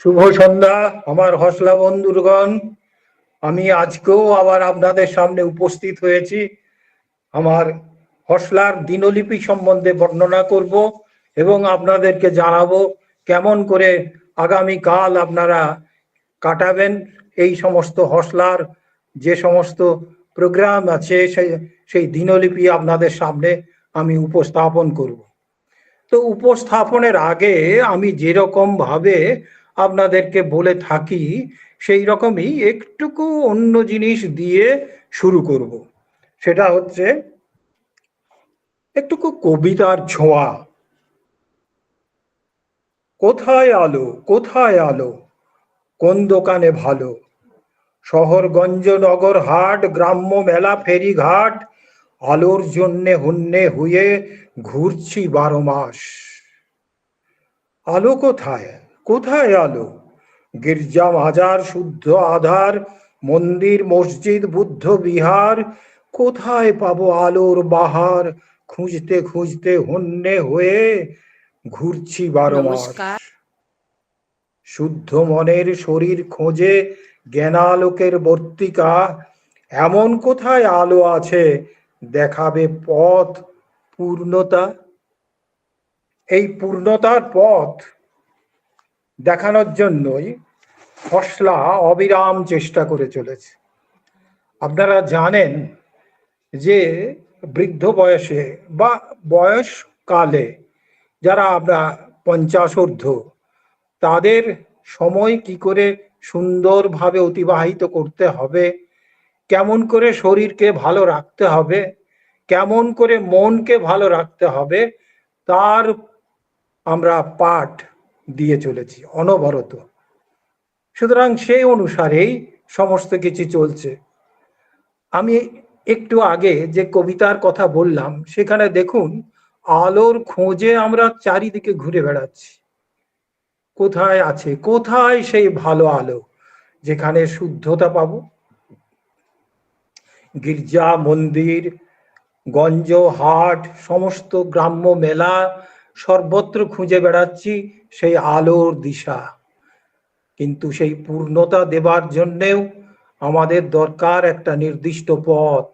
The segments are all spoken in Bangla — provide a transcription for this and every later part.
শুভ সন্ধ্যা, আমার হসলা বন্ধুগণ। আমি আজকেও আবার আপনাদের সামনে উপস্থিত হয়েছি। আমার হসলার দিনলিপি সম্বন্ধে বর্ণনা করব এবং আপনাদেরকে জানাব কেমন করে আগামী কাল আপনারা কাটাবেন। এই সমস্ত হসলার যে সমস্ত প্রোগ্রাম আছে, সেই সেই দিনলিপি আপনাদের সামনে আমি উপস্থাপন করব। তো উপস্থাপনের আগে আমি যেরকম ভাবে আপনাদেরকে বলে থাকি, সেই রকমই একটুকু অন্য জিনিস দিয়ে শুরু করব। সেটা হচ্ছে একটুকু কবিতার ছোঁয়া। কোথায় আলো কোথায় আলো? কোন দোকানে ভালো? শহরগঞ্জ নগর হাট, গ্রাম্য মেলা, ফেরিঘাট, আলোর জন্যে হন্যে হয়ে ঘুরছি বারো মাস। আলো কোথায়? কোথায় আলো? গির্জা মাজার শুদ্ধ আধার মন্দির মসজিদ বুদ্ধ বিহার। কোথায় পাবো আলোর বাহার? খুঁজতে খুঁজতে হন্যে হয়ে ঘুরছি বারো মাস। শুদ্ধ মনের শরীর খোঁজে জ্ঞানালোকের বর্তিকা। এমন কোথায় আলো আছে? দেখাবে পথ পূর্ণতা। এই পূর্ণতার পথ দেখানোর জন্যই ফসলা অবিরাম চেষ্টা করে চলেছে। আপনারা জানেন যে বৃদ্ধ বয়সে বা বয়সকালে যারা আমরা পঞ্চাশোর্ধ তাদের সময় কি করে সুন্দরভাবে অতিবাহিত করতে হবে, কেমন করে শরীরকে ভালো রাখতে হবে, কেমন করে মনকে ভালো রাখতে হবে, তার আমরা পাঠ দিয়ে চলেছি, অনবরত। সুতরাং সেই অনুসারেই সমস্ত কিছু চলছে। আমি একটু আগে যে কবিতার কথা বললাম, সেখানে দেখুন, আলোর খোঁজে আমরা চারিদিকে ঘুরে বেড়াচ্ছি। কোথায় আছে, কোথায় সেই ভালো আলো? যেখানে শুদ্ধতা পাবো? গির্জা, মন্দির, গঞ্জ, হাট, সমস্ত গ্রাম্য মেলা সর্বত্র খুঁজে বেড়াচ্ছি সেই আলোর দিশা। কিন্তু সেই পূর্ণতা দেবার জন্যেও আমাদের দরকার একটা নির্দিষ্ট পথ।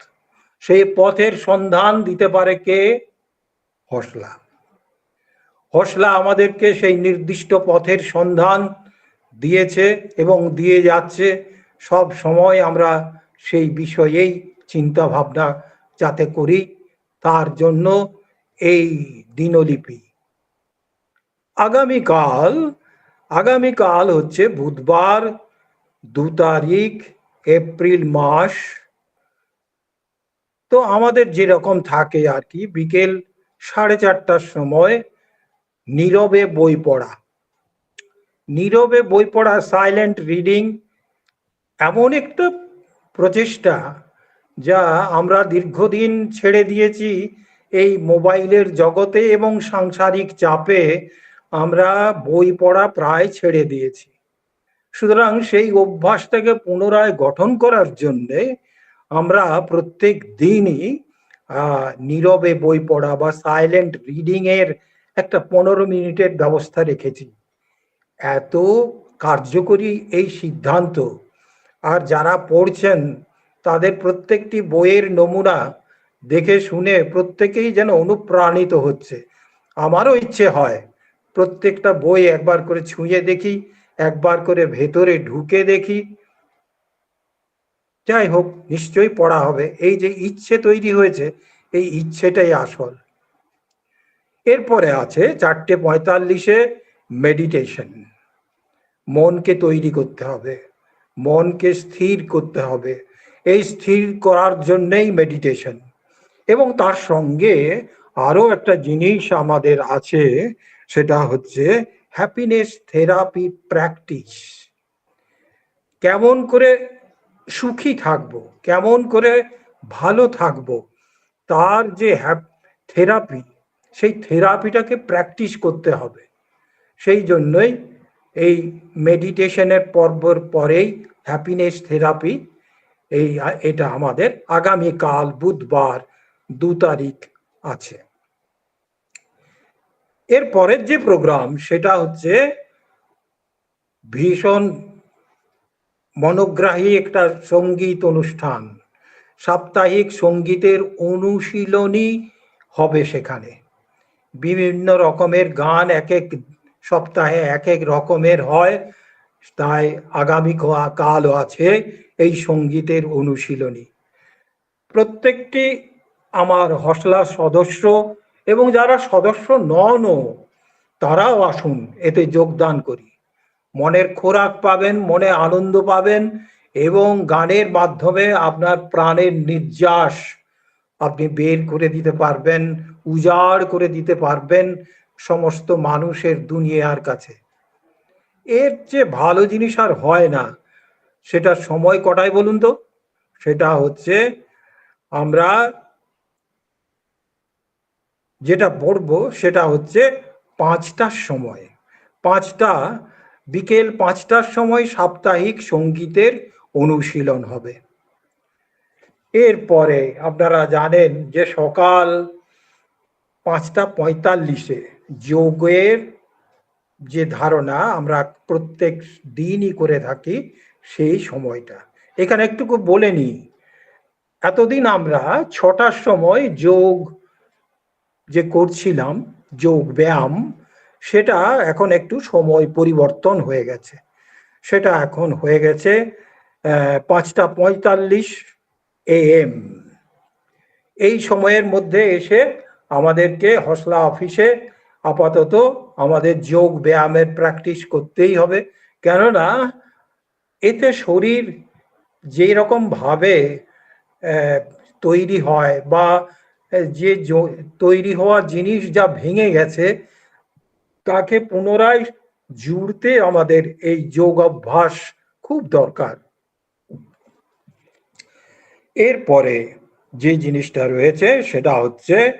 সেই পথের সন্ধান দিতে পারে কে? হসলা। হসলা আমাদেরকে সেই নির্দিষ্ট পথের সন্ধান দিয়েছে এবং দিয়ে যাচ্ছে। সব সময় আমরা সেই বিষয়েই চিন্তা ভাবনা যাতে করি। তার জন্য এই দিনলিপি। আগামীকাল আগামীকাল হচ্ছে বুধবার দু তারিখ এপ্রিল মাস। তো আমাদের যেরকম থাকে আর কি, বিকেল সাড়ে চারটার সময় নীরবে বই পড়া। নীরবে বই পড়া সাইলেন্ট রিডিং এমন একটা প্রচেষ্টা যা আমরা দীর্ঘদিন ছেড়ে দিয়েছি এই মোবাইলের জগতে এবং সাংসারিক চাপে আমরা বই পড়া প্রায় ছেড়ে দিয়েছি। সুতরাং সেই অভ্যাসটাকে পুনরায় গঠন করার জন্যে আমরা প্রত্যেক দিনই নীরবে বই পড়া বা সাইলেন্ট রিডিং এর একটা পনেরো মিনিটের ব্যবস্থা রেখেছি। এত কার্যকরী এই সিদ্ধান্ত। আর যারা পড়ছেন, তাদের প্রত্যেকটি বইয়ের নমুনা দেখে শুনে প্রত্যেকেই যেন অনুপ্রাণিত হচ্ছে। আমারও ইচ্ছে হয়। প্রত্যেকটা বই একবার করে ছুঁয়ে দেখি, একবার করে ভেতরে ঢুকে দেখি। যাই হোক, নিশ্চয়ই পড়া হবে। এই যে ইচ্ছে তৈরি হয়েছে, এই ইচ্ছেটাই আসল। এরপরে আছে চারটে পঁয়তাল্লিশে মেডিটেশন। মনকে তৈরি করতে হবে, মনকে স্থির করতে হবে। এই স্থির করার জন্যেই মেডিটেশন। এবং তার সঙ্গে আরও একটা জিনিস আমাদের আছে সেটা হচ্ছে হ্যাপিনেস থেরাপি প্র্যাকটিস কেমন করে সুখী থাকব, কেমন করে ভালো থাকব, তার যে থেরাপি সেই থেরাপিটাকে প্র্যাকটিস করতে হবে। সেই জন্যই এই মেডিটেশনের পর্বর পরেই হ্যাপিনেস থেরাপি এই, এটা আমাদের আগামীকাল, বুধবার দু তারিখ আছে। এর পরের যে প্রোগ্রাম সেটা হচ্ছে ভীষণ মনোগ্রাহী একটা সংগীত অনুষ্ঠান। সাপ্তাহিক সঙ্গীতের অনুশীলনী হবে সেখানে। বিভিন্ন রকমের গান এক এক সপ্তাহে এক এক রকমের হয়, তাই আগামী কালও আছে এই সঙ্গীতের অনুশীলনী। প্রত্যেকটি আমার হসলার সদস্য এবং যারা সদস্য ননও তারাও আসুন, এতে যোগদান করি। মনের খোরাক পাবেন, মনে আনন্দ পাবেন এবং গানের মাধ্যমে আপনার প্রাণের নির্যাস আপনি বের করে দিতে পারবেন, উজাড় করে দিতে পারবেন সমস্ত মানুষের দুনিয়ার কাছে। এর যে ভালো জিনিস আর হয় না। সেটা সময় কটায় বলুন তো? সেটা হচ্ছে আমরা যেটা পড়ব সেটা হচ্ছে পাঁচটার সময়। পাঁচটা, বিকেল পাঁচটার সময় সাপ্তাহিক সঙ্গীতের অনুশীলন হবে। এরপরে আপনারা জানেন যে সকাল পাঁচটা পঁয়তাল্লিশে যোগের যে ধারণা আমরা প্রত্যেক দিনই করে থাকি সেই সময়টা। এখানে একটুকু বলে নিই। এতদিন আমরা ছটার সময় যোগ যে করছিলাম, যোগ, ব্যায়াম, সেটা এখন একটু সময় পরিবর্তন হয়ে গেছে। সেটা এখন হয়ে গেছে পাঁচটা পঁয়তাল্লিশ এএম এই সময়ের মধ্যে এসে আমাদেরকে হসলা অফিসে আপাতত আমাদের যোগ, ব্যায়ামের প্র্যাকটিস করতেই হবে। কেননা এতে শরীর যেই ভাবে তৈরি হয় বা যে জ- তৈরি হওয়া জিনিস যা ভেঙে গেছে, তাকে পুনরায় জুড়তে আমাদের এই যোগ অভ্যাস খুব দরকার। এরপরে যে জিনিসটা রয়েছে, সেটা হচ্ছে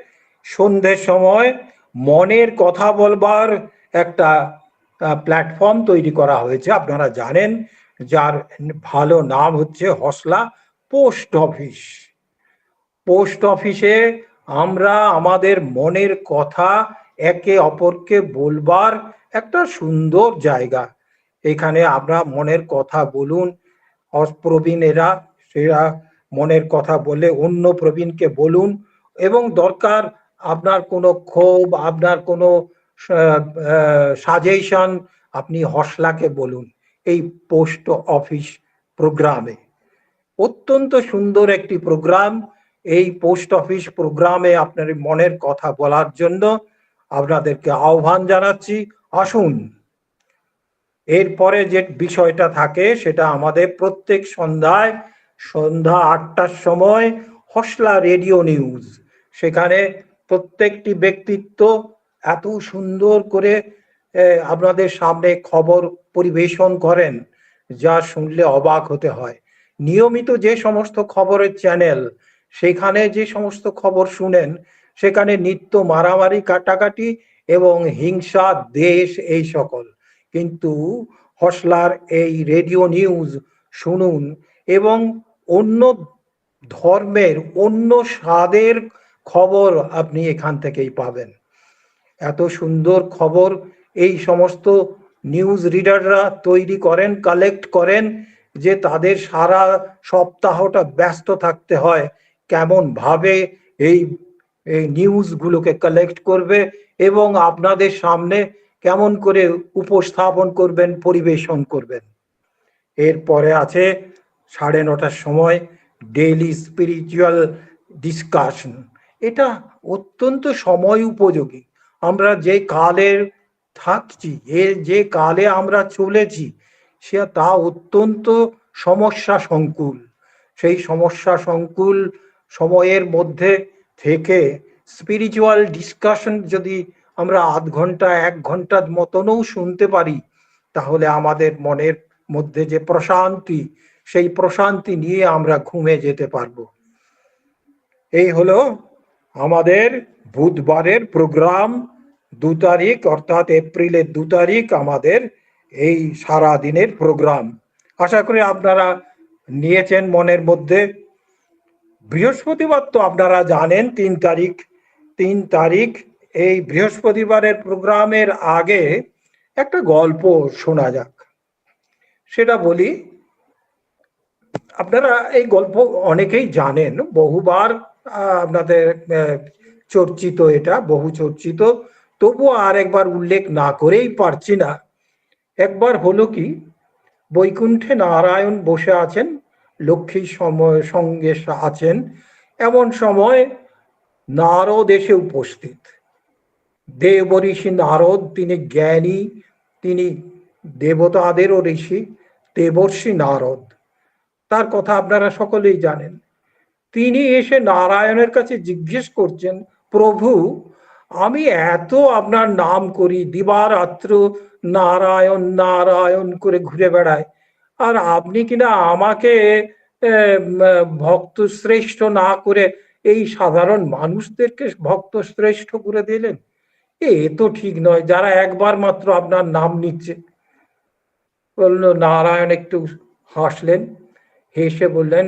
সন্ধ্যের সময় মনের কথা বলবার একটা প্ল্যাটফর্ম তৈরি করা হয়েছে। আপনারা জানেন, যার ভালো নাম হচ্ছে হসলা পোস্ট অফিস। পোস্ট অফিসে আমরা আমাদের মনের কথা একে অপরকে বলবার একটা সুন্দর জায়গা। এখানে আমরা মনের কথা বলুন প্রবীণেরা সেরা মনের কথা বলে অন্য প্রবীণকে বলুন এবং দরকার আপনার কোনো ক্ষোভ, আপনার কোনো সাজেশন আপনি হসলাকে বলুন এই পোস্ট অফিস প্রোগ্রামে। অত্যন্ত সুন্দর একটি প্রোগ্রাম। এই পোস্ট অফিস প্রোগ্রামে আপনার মনের কথা বলার জন্য আপনাদেরকে আহ্বান জানাচ্ছি। আসুন। এরপরে যে বিষয়টা থাকে, সেটা আমাদের প্রত্যেক সন্ধ্যায় সন্ধ্যা আটটার সময় হসলা রেডিও নিউজ। সেখানে প্রত্যেকটি ব্যক্তিত্ব এত সুন্দর করে আপনাদের সামনে খবর পরিবেশন করেন, যা শুনলে অবাক হতে হয়। নিয়মিত যে সমস্ত খবরের চ্যানেল সেখানে যে সমস্ত খবর শুনেন, সেখানে নিত্য মারামারি, কাটাকাটি এবং হিংসা, দেশ এই সকল। কিন্তু হসলার এই রেডিও নিউজ শুনুন এবং অন্য ধর্মের, অন্য স্বাদের খবর আপনি এখান থেকেই পাবেন। এত সুন্দর খবর এই সমস্ত নিউজ রিডাররা তৈরি করেন, কালেক্ট করেন যে তাদের সারা সপ্তাহটা ব্যস্ত থাকতে হয়। কেমন ভাবে এই এই নিউজগুলোকে কালেক্ট করবে এবং আপনাদের সামনে কেমন করে উপস্থাপন করবেন, পরিবেশন করবেন। এরপরে আছে সাড়ে নটার সময় ডেইলি স্পিরিচুয়াল ডিসকাশন এটা অত্যন্ত সময় উপযোগী। আমরা যে কালের থাকছি, এ যে কালে আমরা চলেছি, সে তা অত্যন্ত সমস্যা সংকুল। সেই সমস্যা সংকুল সময়ের মধ্যে থেকে স্পিরিচুয়াল ডিসকাশন যদি আমরা আধ ঘণ্টা, এক ঘণ্টার মতনও শুনতে পারি, তাহলে আমাদের মনের মধ্যে যে প্রশান্তি, সেই প্রশান্তি নিয়ে আমরা ঘুমে যেতে পারব। এই হলো আমাদের বুধবারের প্রোগ্রাম দু তারিখ, অর্থাৎ এপ্রিলের দু তারিখ আমাদের এই সারা দিনের প্রোগ্রাম আশা করি আপনারা নিয়েছেন মনের মধ্যে। বৃহস্পতিবার তো আপনারা জানেন, তিন তারিখ তিন তারিখ, এই বৃহস্পতিবারের প্রোগ্রামের আগে একটা গল্প শোনা যাক। সেটা বলি, আপনারা এই গল্প অনেকেই জানেন, বহুবার আপনাদের চর্চিত এটা, বহু চর্চিত, তবুও আর একবার উল্লেখ না করেই পারছি না। একবার হলো কি, বৈকুণ্ঠে নারায়ণ বসে আছেন লক্ষ্মী সময় সঙ্গে আছেন। এমন সময় নারদ এসে উপস্থিত। দেব ঋষি নারদ, তিনি জ্ঞানী, তিনি দেবতাদেরও ঋষি, দেবর্ষি নারদ। তার কথা আপনারা সকলেই জানেন। তিনি এসে নারায়ণের কাছে জিজ্ঞেস করছেন, প্রভু, আমি এত আপনার নাম করি, দিবারাত্র নারায়ণ নারায়ণ করে ঘুরে বেড়াই। আর আপনি কিনা আমাকে ভক্ত শ্রেষ্ঠ না করে এই সাধারণ মানুষদেরকে ভক্ত শ্রেষ্ঠ করে দিলেন? এ তো ঠিক নয়, যারা একবার মাত্র আপনার নাম নিচ্ছে। বলল, নারায়ণ একটু হাসলেন, হেসে বললেন,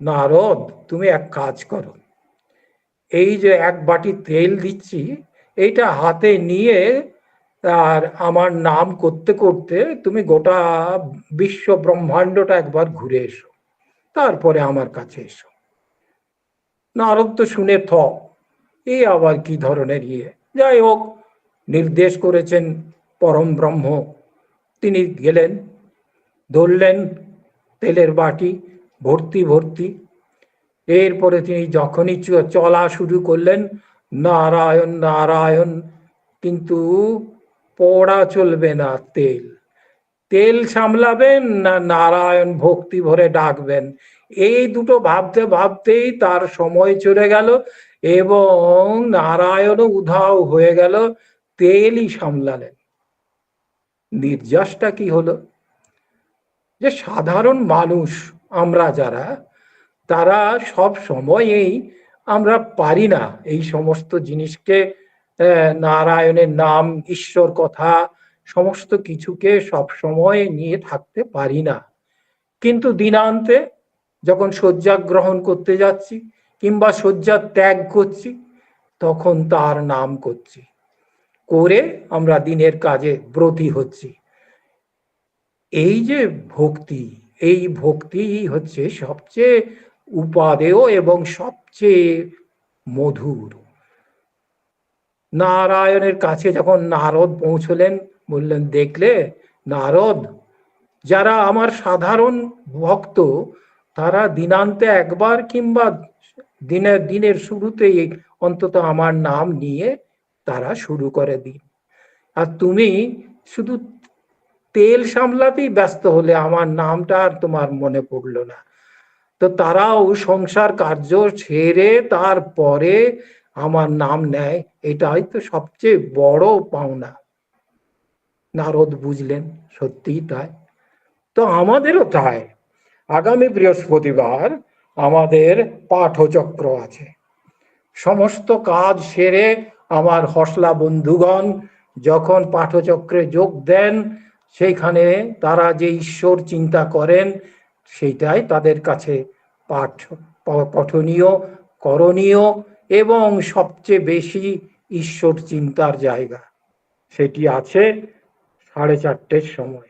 নারদ, তুমি এক কাজ করো। এই যে এক বাটি তেল দিচ্ছি, এইটা হাতে নিয়ে আর আমার নাম করতে করতে তুমি গোটা বিশ্ব ব্রহ্মাণ্ডটা একবার ঘুরে এসো। তারপরে আমার কাছে এসো। নারদ তো শুনে থ এই আবার কি ধরনের ইয়ে? যাই হোক, নির্দেশ করেছেন পরম ব্রহ্ম। তিনি গেলেন, ধরলেন তেলের বাটি, ভর্তি ভর্তি। এরপরে তিনি যখনই চলা শুরু করলেন, নারায়ণ নারায়ণ, কিন্তু পড়া চলবে না তেল। তেল সামলাবেন না নারায়ণ ভক্তি ভরে ডাকবেন। এই দুটো ভাবতে ভাবতেই তার সময় চলে গেল এবং নারায়ণও উধাও হয়ে গেল, তেলই সামলালেন। নির্যাসটা কি হলো? যে সাধারণ মানুষ আমরা যারা, তারা সব সময়েই আমরা পারি না এই সমস্ত জিনিসকে নারায়ণের নাম, ঈশ্বর কথা, সমস্ত কিছুকে সব সময় নিয়ে থাকতে পারি না। কিন্তু দিনান্তে যখন শয্যা গ্রহণ করতে যাচ্ছি কিংবা শয্যা ত্যাগ করছি, তখন তার নাম করছি। করে আমরা দিনের কাজে ব্রতী হচ্ছি। এই যে ভক্তি, এই ভক্তি হচ্ছে সবচেয়ে উপাদেয় এবং সবচেয়ে মধুর। নারায়ণের কাছে যখন নারদ পৌঁছলেন, বললেন, দেখলে নারদ, যারা আমার সাধারণ ভক্ত, তারা দিনান্তে একবার কিংবা দিনের দিনের শুরুতেই অন্তত আমার নাম নিয়ে তারা শুরু করে দিন। আর তুমি শুধু তেল সামলাতেই ব্যস্ত হলে আমার নামটা আর তোমার মনে পড়ল না। তো তারাও সংসার কার্য ছেড়ে তারপরে আমার নাম নেয়, এটাই তো সবচেয়ে বড় পাওনা। নারদ বুঝলেন, সত্যিই তাই। তো আমাদেরও তাই। আগামী বৃহস্পতিবার আমাদের পাঠচক্র আছে। সমস্ত কাজ সেরে আমার হসলা বন্ধুগণ যখন পাঠচক্রে যোগ দেন, সেইখানে তারা যে ঈশ্বর চিন্তা করেন, সেইটাই তাদের কাছে পাঠ পঠনীয়, করণীয়। এবং সবচেয়ে বেশি ঈশ্বর চিন্তার জায়গা। সেটি আছে সাড়ে চারটের সময়।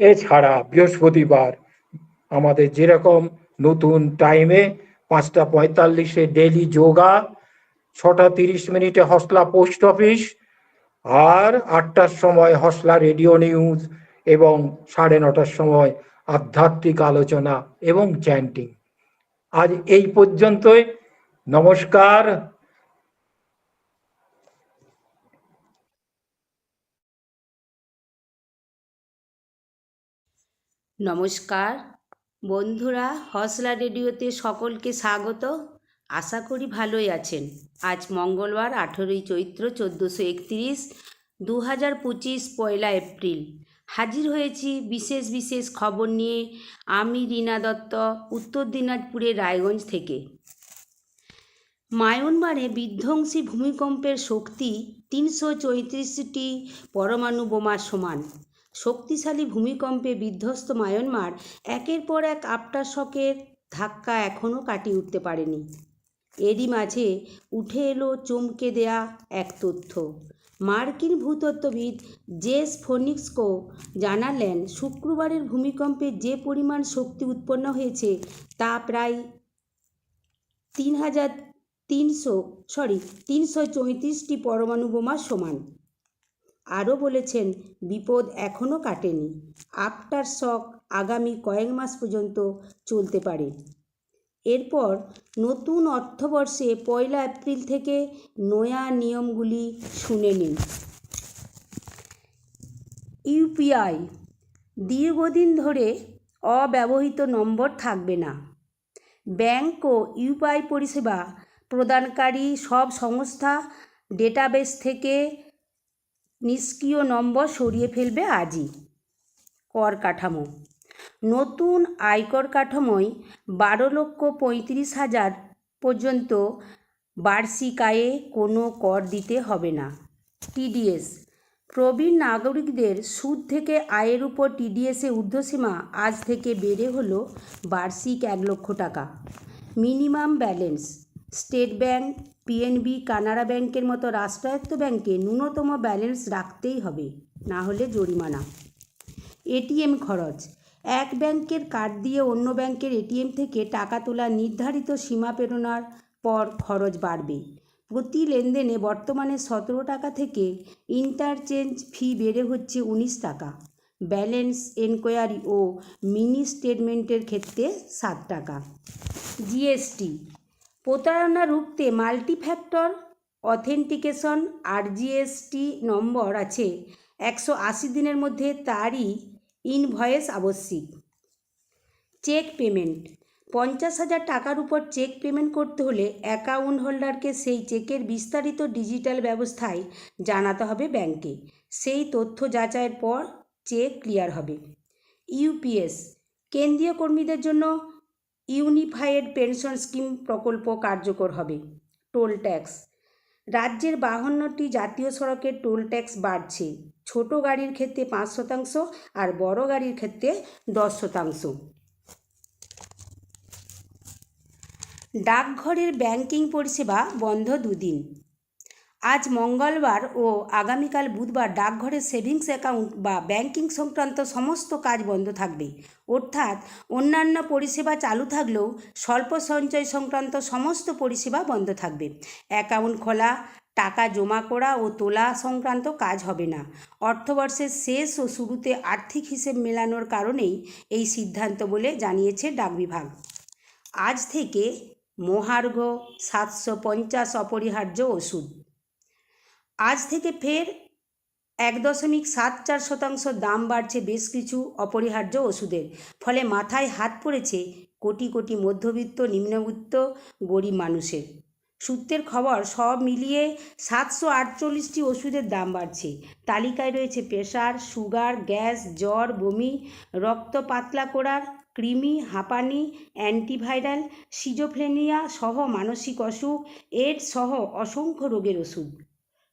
এছাড়া বৃহস্পতিবার আমাদের যেরকম নতুন টাইমে পাঁচটা পঁয়তাল্লিশে ডেলি যোগা ছটা তিরিশ মিনিটে হসলা পোস্ট অফিস আর আটটার সময় হসলা রেডিও নিউজ এবং সাড়ে নটার সময় আধ্যাত্মিক আলোচনা এবং চ্যান্টিং আজ এই পর্যন্তই। নমস্কার। নমস্কার। বন্ধুরা, হসলা রেডিওতে সকলকে স্বাগত। আশা করি ভালোই আছেন। আজ মঙ্গলবার, আঠেরোই চৈত্র, চোদ্দোশো একত্রিশ দু হাজার পঁচিশ, পয়লা এপ্রিল। হাজির হয়েছি বিশেষ বিশেষ খবর নিয়ে আমি রীনা দত্ত, উত্তর দিনাজপুরের রায়গঞ্জ থেকে। মায়ানমারে বিধ্বংসী ভূমিকম্পের শক্তি তিনশো চৌত্রিশটি পরমাণু বোমার সমান। শক্তিশালী ভূমিকম্পে বিধ্বস্ত মায়ানমার একের পর এক আফটার শকের ধাক্কা এখনও কাটিয়ে উঠতে পারেনি। এরই মাঝে উঠে এলো চমকে দেয়া এক তথ্য। মার্কিন ভূতত্ত্ববিদ জেস ফোনিক্সকো জানালেন, শুক্রবারের ভূমিকম্পে যে পরিমাণ শক্তি উৎপন্ন হয়েছে তা প্রায় তিন হাজার তিনশো সরি তিনশো চৌত্রিশটি পরমাণু বোমা সমান। আরও বলেছেন, বিপদ এখনও কাটেনি। আফটার শক আগামী কয়েক মাস পর্যন্ত চলতে পারে। এরপর নতুন অর্থবর্ষে পয়লা এপ্রিল থেকে নয়া নিয়মগুলি শুনে নিন। ইউপিআই দীর্ঘদিন ধরে অব্যবহৃত নম্বর থাকবে না। ব্যাংক ও ইউপিআই পরিষেবা প্রদানকারী সব সংস্থা ডেটাবেস থেকে নিষ্ক্রিয় নম্বর সরিয়ে ফেলবে আজই। কর কাঠামো। নতুন আয়কর কাঠামোয় বারো লক্ষ পঁয়ত্রিশ হাজার পর্যন্ত বার্ষিক আয়ে কোনো কর দিতে হবে না। টিডিএস। প্রবীণ নাগরিকদের সুদ থেকে আয়ের উপর টিডিএসের ঊর্ধ্বসীমা আজ থেকে বেড়ে হলো বার্ষিক এক লক্ষ টাকা। Minimum balance. State Bank PNB Canara ব্যাংকের মতো রাষ্ট্রায়ত্ত ব্যাংকে ন্যূনতম ব্যালেন্স রাখতেই হবে, না হলে জরিমানা। এটিএম খরচ। এক ব্যাংকের কার্ড দিয়ে অন্য ব্যাংকের এটিএম থেকে টাকা তোলা নির্ধারিত সীমা পেরোনোর পর খরচ বাড়বে। প্রতি লেনদেনে বর্তমানে সতেরো টাকা থেকে ইন্টারচেঞ্জ ফি বেড়ে হচ্ছে উনিশ টাকা। ব্যালেন্স এনকোয়ারি ও মিনি স্টেটমেন্টের ক্ষেত্রে সাত টাকা। জিএসটি প্রতারণা রুখতে মাল্টিফ্যাক্টর, অথেন্টিকেশন, আর জিএসটি নম্বর আছে। একশো আশি দিনের মধ্যে তারই ইনভয়েস আবশ্যিক। Cheque payment. পঞ্চাশ হাজার টাকার উপর চেক পেমেন্ট করতে হলে অ্যাকাউন্ট হোল্ডারকে সেই চেকের বিস্তারিত ডিজিটাল ব্যবস্থায় জানাতে হবে ব্যাংকে। সেই তথ্য যাচাইয়ের পর চেক ক্লিয়ার হবে। ইউপিএস কেন্দ্রীয় কর্মীদের জন্য ইউনিফাইড পেনশন স্কিম প্রকল্প কার্যকর হবে। Toll tax. রাজ্যের বাহান্নটি জাতীয় সড়কের টোল ট্যাক্স বাড়ছে। ছোট গাড়ির ক্ষেত্রে পাঁচ শতাংশ আর বড় গাড়ির ক্ষেত্রে দশ শতাংশ। ডাকঘরের ব্যাংকিং পরিষেবা বন্ধ দুদিন। আজ মঙ্গলবার ও আগামীকাল বুধবার ডাকঘরের সেভিংস অ্যাকাউন্ট বা ব্যাংকিং সংক্রান্ত সমস্ত কাজ বন্ধ থাকবে। অর্থাৎ অন্যান্য পরিষেবা চালু থাকলেও স্বল্প সঞ্চয় সংক্রান্ত সমস্ত পরিষেবা বন্ধ থাকবে। অ্যাকাউন্ট খোলা, টাকা জমা করা ও তোলা সংক্রান্ত কাজ হবে না। অর্থবর্ষের শেষ ও শুরুতে আর্থিক হিসেব মেলানোর কারণেই এই সিদ্ধান্ত বলে জানিয়েছে ডাক বিভাগ। আজ থেকে মহার্ঘ সাতশো পঞ্চাশ অপরিহার্য ওষুধ। আজ থেকে ফের এক দশমিক সাত চার শতাংশ দাম বাড়ছে বেশ কিছু অপরিহার্য ওষুধের। ফলে মাথায় হাত পড়েছে কোটি কোটি মধ্যবিত্ত, নিম্নবিত্ত, গরিব মানুষের। সূত্রের খবর, সব মিলিয়ে সাতশো আটচল্লিশটি ওষুধের দাম বাড়ছে। তালিকায় রয়েছে প্রেশার সুগার, গ্যাস, জ্বর, বমি, রক্ত পাতলা করার, কৃমি, হাঁপানি, অ্যান্টিভাইরাল সিজোফ্রেনিয়া সহ মানসিক অসুখ এডস সহ অসংখ্য রোগের ওষুধ।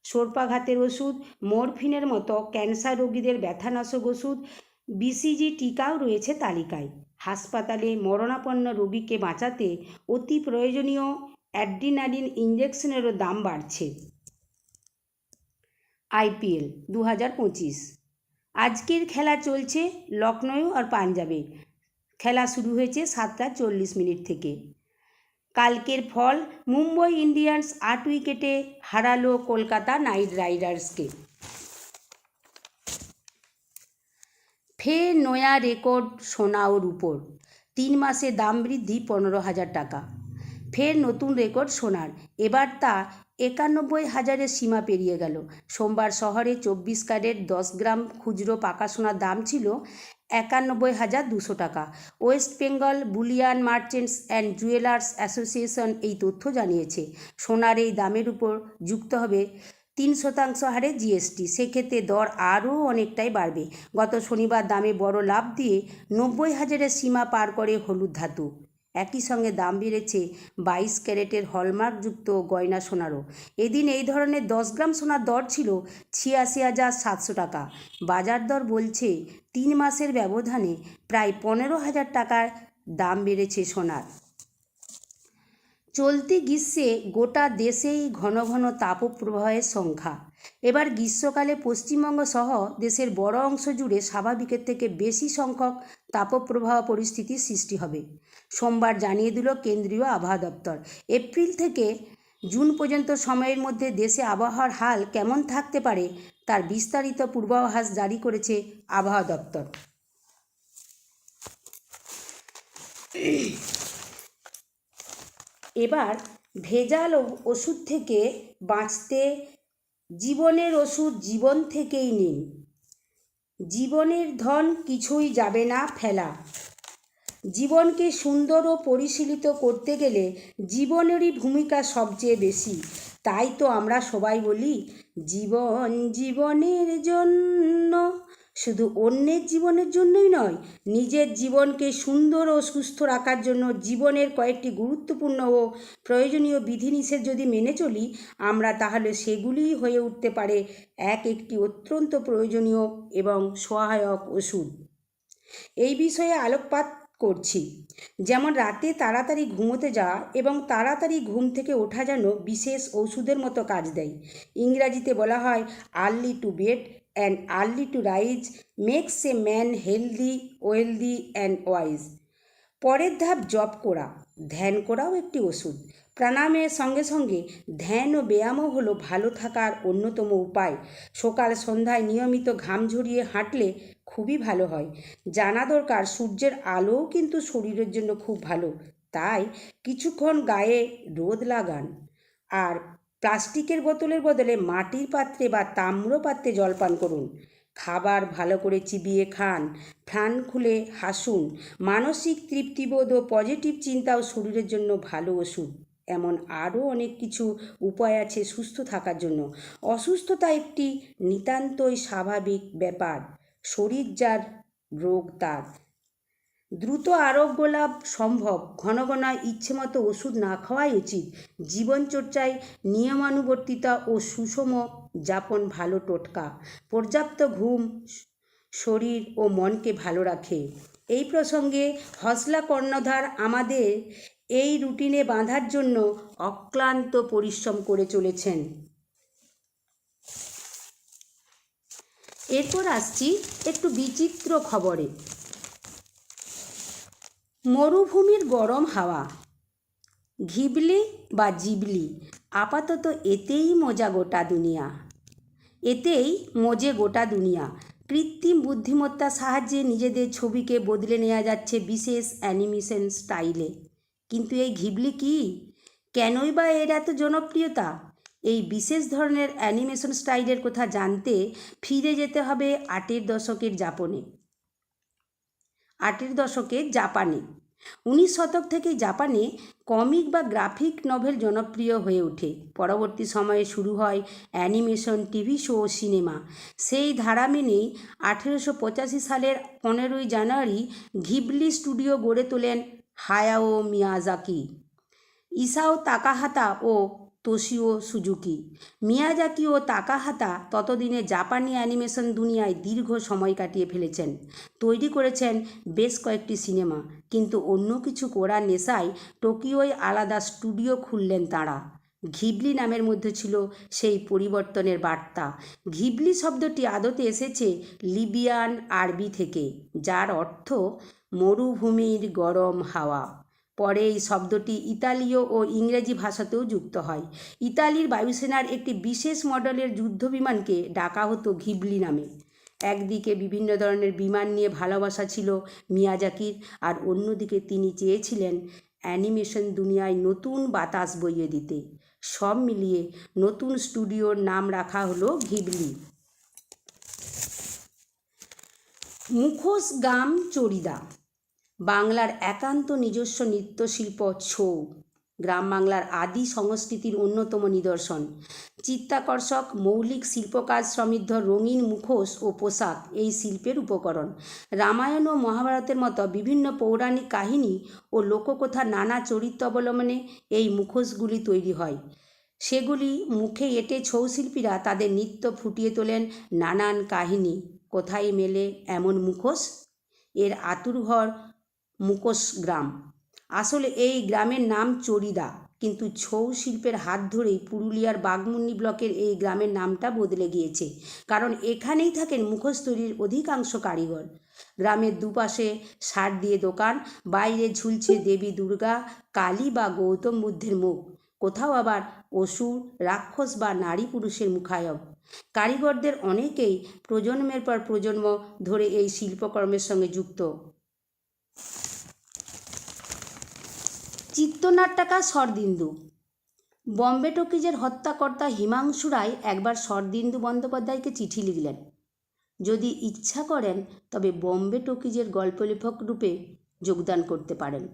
সর্পাঘাতের ওষুধ, মরফিনের মতো ক্যান্সার রোগীদের ব্যথানাশক ওষুধ বিসিজি টিকাও রয়েছে তালিকায়। হাসপাতালে মরণাপন্ন রোগীকে বাঁচাতে অতি প্রয়োজনীয় অ্যাড্রিনালিন ইঞ্জেকশনেরও দাম বাড়ছে। আইপিএল দু হাজার পঁচিশ। আজকের খেলা চলছে লখনৌ আর পাঞ্জাবে। খেলা শুরু হয়েছে সাতটা চল্লিশ মিনিট থেকে। কালকের ফল মুম্বই ইন্ডিয়ান্স আট উইকেটে হারালো কলকাতা নাইট রাইডার্সকে। ফের নয়া রেকর্ড সোনা ও রূপোর তিন মাসে দাম বৃদ্ধি পনেরো হাজার টাকা। ফের নতুন রেকর্ড সোনার। এবার তা একানব্বই হাজারের সীমা পেরিয়ে গেল। সোমবার শহরে চব্বিশ ক্যারেট দশ গ্রাম খুচরো পাকা সোনার দাম ছিল একানব্বই হাজার দুশো টাকা। West Bengal bullion merchants and jewellers association এই তথ্য জানিয়েছে। সোনার এই দামের উপর যুক্ত হবে তিন শতাংশ হারে জিএসটি। সেক্ষেত্রে দর আরও অনেকটাই বাড়বে। গত শনিবার দামে বড় লাভ দিয়ে নব্বই হাজারের সীমা পার করে হলুদ ধাতু। একই সঙ্গে দাম বেড়েছে বাইশ ক্যারেটের হলমার্কযুক্ত গয়না সোনারও। এদিন এই ধরনের দশ গ্রাম সোনার দর ছিল ছিয়াশি হাজার সাতশো টাকা। বাজার দর বলছে, তিন মাসের ব্যবধানে প্রায় পনেরো হাজার টাকার দাম বেড়েছে সোনার। চলতি গ্রীষ্মে গোটা দেশেই ঘন ঘন তাপপ্রবাহের সংখ্যা। এবার গ্রীষ্মকালে পশ্চিমবঙ্গ সহ দেশের বড় অংশ জুড়ে স্বাভাবিকের থেকে বেশি সংখ্যক তাপপ্রবাহ পরিস্থিতির সৃষ্টি হবে। সোমবার জানিয়ে দিল কেন্দ্রীয় আবহাওয়া দপ্তর। এপ্রিল থেকে জুন পর্যন্ত সময়ের মধ্যে দেশে আবহাওয়ার হাল কেমন থাকতে পারে তার বিস্তারিত পূর্বাভাস জারি করেছে আবহাওয়া দপ্তর। এবার ভেজাল ওষুধ থেকে বাঁচতে জীবনের ওষুধ জীবন থেকেই নিন। জীবনের ধন কিছুই যাবে না ফেলা। জীবনকে সুন্দর ও পরিশীলিত করতে গেলে জীবনেরই ভূমিকা সবচেয়ে বেশি। তাই তো আমরা সবাই বলি, জীবন জীবনের জন্য শুধু অন্যের জীবনের জন্যই নয়, নিজের জীবনকে সুন্দর ও সুস্থ রাখার জন্য জীবনের কয়েকটি গুরুত্বপূর্ণ ও প্রয়োজনীয় বিধিনিষেধ যদি মেনে চলি, আমরা তাহলে সেগুলিই হয়ে উঠতে পারে এক একটি অত্যন্ত প্রয়োজনীয় এবং সহায়ক ওষুধ। এই বিষয়ে আলোকপাত করছি। যেমন রাতে তাড়াতাড়ি ঘুমোতে যাওয়া এবং তাড়াতাড়ি ঘুম থেকে ওঠা যেন বিশেষ ওষুধের মতো কাজ দেয়। ইংরাজিতে বলা হয় early to bed and early to rise makes a man healthy wealthy and wise পরের ধাপ জপ করা, ধ্যান করাও একটি ওষুধ। প্রাণায়ামের সঙ্গে সঙ্গে ধ্যান ও ব্যায়ামও হলো ভালো থাকার অন্যতম উপায়। সকাল সন্ধ্যায় নিয়মিত ঘাম ঝরিয়ে হাঁটলে খুবই ভালো হয়। জানা দরকার, সূর্যের আলোও কিন্তু শরীরের জন্য খুব ভালো। তাই কিছুক্ষণ গায়ে রোদ লাগান। আর প্লাস্টিকের বোতলের বদলে মাটির পাত্রে বা তাম্র পাত্রে জলপান করুন। খাবার ভালো করে চিবিয়ে খান প্রাণ খুলে হাসুন। মানসিক তৃপ্তিবোধ ও পজিটিভ চিন্তাও শরীরের জন্য ভালো ওষুধ। এমন আরও অনেক কিছু উপায় আছে সুস্থ থাকার জন্য। অসুস্থতা একটি নিতান্তই স্বাভাবিক ব্যাপার। শরীর যার রোগ তার। দ্রুত আরোগ্য লাভ সম্ভব। ঘন ঘন ইচ্ছেমতো ওষুধ না খাওয়াই উচিত। জীবনচর্চায় নিয়মানুবর্তিতা ও সুষম যাপন ভালো টোটকা। পর্যাপ্ত ঘুম শরীর ও মনকে ভালো রাখে। এই প্রসঙ্গে হসলা কর্ণধার আমাদের এই রুটিনে বাঁধার জন্য অক্লান্ত পরিশ্রম করে চলেছেন। এরপর আসছি একটু বিচিত্র খবরে। মরুভূমির গরম হাওয়া। ঘিবলি বা জিবলি, আপাতত এতেই মজা গোটা দুনিয়া। এতেই মজে গোটা দুনিয়া। কৃত্রিম বুদ্ধিমত্তার সাহায্যে নিজেদের ছবিকে বদলে নেওয়া যাচ্ছে বিশেষ অ্যানিমেশন স্টাইলে। কিন্তু এই ঘিবলি কি? কেনই বা এর এত জনপ্রিয়তা? এই বিশেষ ধরনের অ্যানিমেশন স্টাইলের কথা জানতে ফিরে যেতে হবে আটের দশকের জাপনে আটের দশকে জাপানে। উনিশ শতক থেকে জাপানে কমিক বা গ্রাফিক নভেল জনপ্রিয় হয়ে ওঠে। পরবর্তী সময়ে শুরু হয় অ্যানিমেশন, টিভি শো ও সিনেমা। সেই ধারা মেনেই আঠেরোশো পঁচাশি সালের পনেরোই জানুয়ারি ঘিবলি স্টুডিও গড়ে তোলেন হায়াও মিয়াজাকি। ইসাও তাকাহাতা ও তোশিও সুজুকি। মিয়াজাকি ও তাকাহাতা ততদিনে জাপানি অ্যানিমেশন দুনিয়ায় দীর্ঘ সময় কাটিয়ে ফেলেছেন। তৈরি করেছেন বেশ কয়েকটি সিনেমা, কিন্তু অন্য কিছু করার নেশায় টোকিওয় আলাদা স্টুডিও খুললেন তাঁরা। ঘিবলি নামের মধ্যে ছিল সেই পরিবর্তনের বার্তা। ঘিবলি শব্দটি আদতে এসেছে লিবিয়ান আরবি থেকে, যার অর্থ মরুভূমির গরম হাওয়া। পরে এই শব্দটি ইতালীয় ও ইংরেজি ভাষাতেও যুক্ত হয়। ইতালির বায়ুসেনার একটি বিশেষ মডেলের যুদ্ধবিমানকে ডাকা হতো ঘিবলি নামে। একদিকে বিভিন্ন ধরনের বিমান নিয়ে ভালোবাসা ছিল মিয়াজাকির, আর অন্যদিকে তিনি চেয়েছিলেন অ্যানিমেশন দুনিয়ায় নতুন বাতাস বইয়ে দিতে। সব মিলিয়ে নতুন স্টুডিওর নাম রাখা হলো ঘিবলি। মুখোশ গাম চরিদা বাংলার একান্ত নিজস্ব নৃত্যশিল্প ছৌ, গ্রাম বাংলার আদি সংস্কৃতির অন্যতম নিদর্শন। চিত্তাকর্ষক, মৌলিক শিল্পকাজ সমৃদ্ধ রঙিন মুখোশ ও পোশাক এই শিল্পের উপকরণ। রামায়ণ ও মহাভারতের মতো বিভিন্ন পৌরাণিক কাহিনী ও লোককথা নানা চরিত্র অবলম্বনে এই মুখোশগুলি তৈরি হয়। সেগুলি মুখে এঁটে ছৌ শিল্পীরা তাদের নৃত্য ফুটিয়ে তোলেন নানান কাহিনী। কোথায় মেলে এমন মুখোশ? এর আতুরঘর মুখোশ গ্রাম। আসলে এই গ্রামের নাম চরিদা, কিন্তু ছৌ শিল্পের হাত ধরেই পুরুলিয়ার বাগমুন্নি ব্লকের এই গ্রামের নামটা বদলে গিয়েছে, কারণ এখানেই থাকেন মুখোশ তৈরির অধিকাংশ কারিগর। গ্রামের দুপাশে সার দিয়ে দোকান, বাইরে ঝুলছে দেবী দুর্গা, কালী বা গৌতম বুদ্ধের মুখ, কোথাও আবার অসুর, রাক্ষস বা নারী পুরুষের মুখায়ব। কারিগরদের অনেকেই প্রজন্মের পর প্রজন্ম ধরে এই শিল্পকর্মের সঙ্গে যুক্ত। চিত্রনাট্যকার শরদিন্দু। বম্বে টকিজের হত্যাকর্তা হিমাংশু রায় একবার শরদিন্দু বন্দ্যোপাধ্যায়কে চিঠি লিখলেন। যদি ইচ্ছা করেন, তবে বম্বে টকিজের গল্প লেখক রূপে যোগদান করতে পারেন।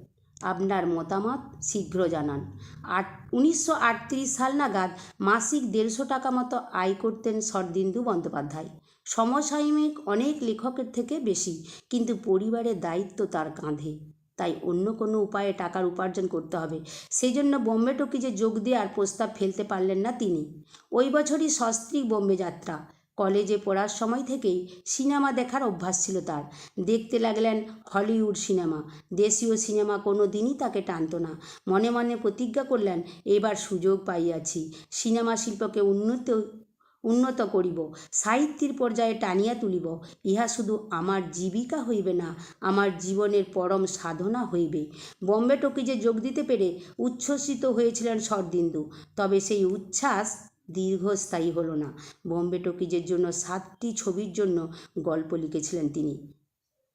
আপনার মতামত শীঘ্র জানান। আট, উনিশশো সাল নাগাদ মাসিক দেড়শো টাকা মতো আয় করতেন শরদিন্দু বন্দ্যোপাধ্যায়। সমসাময়িক অনেক লেখকের থেকে বেশি, কিন্তু পরিবারের দায়িত্ব তার কাঁধে। তাই অন্য কোনো উপায়ে টাকার উপার্জন করতে হবে। সেই জন্য বোম্বে টকিজে যোগ দেওয়ার প্রস্তাব ফেলতে পারলেন না তিনি। ওই বছরই সস্ত্রীক বোম্বে যাত্রা। কলেজে পড়ার সময় থেকেই সিনেমা দেখার অভ্যাস ছিল তার। দেখতে লাগলেন হলিউড সিনেমা। দেশীয় সিনেমা কোনো দিনই তাকে টানত না। মনে মনে প্রতিজ্ঞা করলেন, এবার সুযোগ পাইয়াছি। সিনেমা শিল্পকে উন্নত উন্নত করিব। সাহিত্যের পর্যায়ে টানিয়া তুলিব। ইহা শুধু আমার জীবিকা হইবে না, আমার জীবনের পরম সাধনা হইবে। বম্বে টকিজে যোগ দিতে পেরে উচ্ছ্বসিত হয়েছিলেন শরদিন্দু, তবে সেই উচ্ছ্বাস দীর্ঘস্থায়ী হলো না। বম্বে টকিজের জন্য সাতটি ছবির জন্য গল্প লিখেছিলেন তিনি।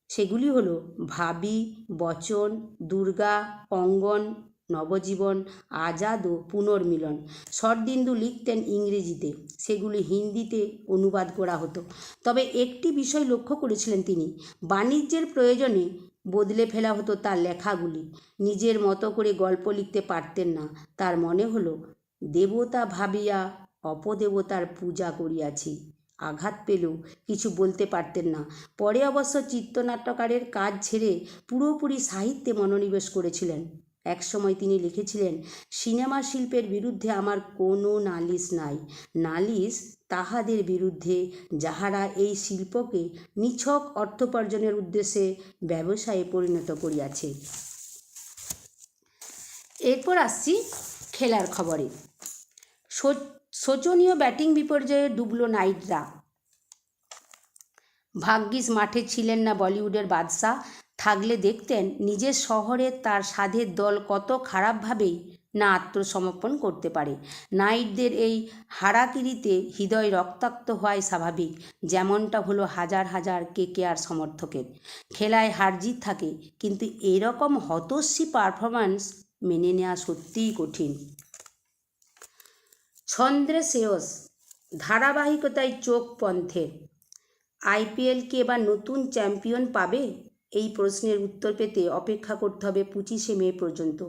সেগুলি হলো ভাবি, বচন, দুর্গা, অঙ্গন নবজীবন, আজাদ ও পুনর্মিলন। শরদিন্দু লিখতেন ইংরেজিতে। সেগুলি হিন্দিতে অনুবাদ করা হতো। তবে একটি বিষয় লক্ষ্য করেছিলেন তিনি। বাণিজ্যের প্রয়োজনে বদলে ফেলা হতো তার লেখাগুলি। নিজের মতো করে গল্প লিখতে পারতেন না। তার মনে হলো, দেবতা ভাবিয়া অপদেবতার পূজা করিয়াছি। আঘাত পেলেও কিছু বলতে পারতেন না। পরে অবশ্য চিত্রনাট্যকারের কাজ ছেড়ে পুরোপুরি সাহিত্যে মনোনিবেশ করেছিলেন। একসময় তিনি লিখেছিলেন, সিনেমা শিল্পের বিরুদ্ধে আমার কোনো নালিশ নাই। নালিশ তাহাদের বিরুদ্ধে, যাহারা এই শিল্পকে নিছক অর্থোপার্জনের উদ্দেশ্যে ব্যবসায়ে পরিণত করিয়াছে। এরপর আসছি খেলার খবরে। শোচনীয় ব্যাটিং বিপর্যয়ে ডুবল নাইটরা। ভাগ্যিস মাঠে ছিলেন না বলিউডের বাদশাহ। থাকলে দেখতেন নিজের শহরে তার সাধের দল কত খারাপভাবেই না আত্মসমর্পণ করতে পারে। নাইটদের এই হারাকিরিতে হৃদয় রক্তাক্ত হওয়াই স্বাভাবিক, যেমনটা হলো হাজার হাজার কেকেআর সমর্থকের। খেলায় হারজিত থাকে, কিন্তু এরকম হতস্বী পারফরম্যান্স মেনে নেওয়া সত্যিই কঠিন। ছন্দ্রে শ্রেয়স ধারাবাহিকতায় চোখ পন্থের। আইপিএল কি এবার নতুন চ্যাম্পিয়ন পাবে? এই প্রশ্নের উত্তর পেতে অপেক্ষা করতে হবে পঁচিশে মে পর্যন্ত।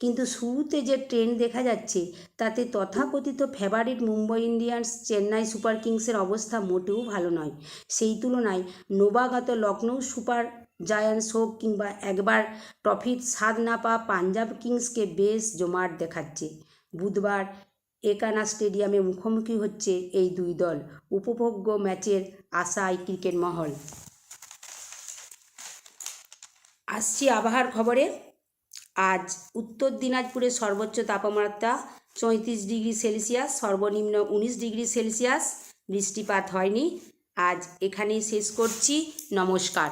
কিন্তু শুরুতে যে ট্রেন্ড দেখা যাচ্ছে, তাতে তথাকথিত favourite Mumbai Indians Chennai super কিংসের অবস্থা মোটেও ভালো নয়। সেই তুলনায় নবাগত লখনৌ সুপার জায়ান্টস হোক কিংবা একবার ট্রফির স্বাদ না পাওয়া পাঞ্জাব কিংসকে বেশ জমাট দেখাচ্ছে। বুধবার একানা স্টেডিয়ামে মুখোমুখি হচ্ছে এই দুই দল, উপভোগ্য ম্যাচের আশায় ক্রিকেট মহল। আসছি আবহাওয়ার খবরে। আজ উত্তর দিনাজপুরে সর্বোচ্চ তাপমাত্রা চৌত্রিশ ডিগ্রি সেলসিয়াস, সর্বনিম্ন উনিশ ডিগ্রি সেলসিয়াস। বৃষ্টিপাত হয়নি। আজ এখানেই শেষ করছি। নমস্কার।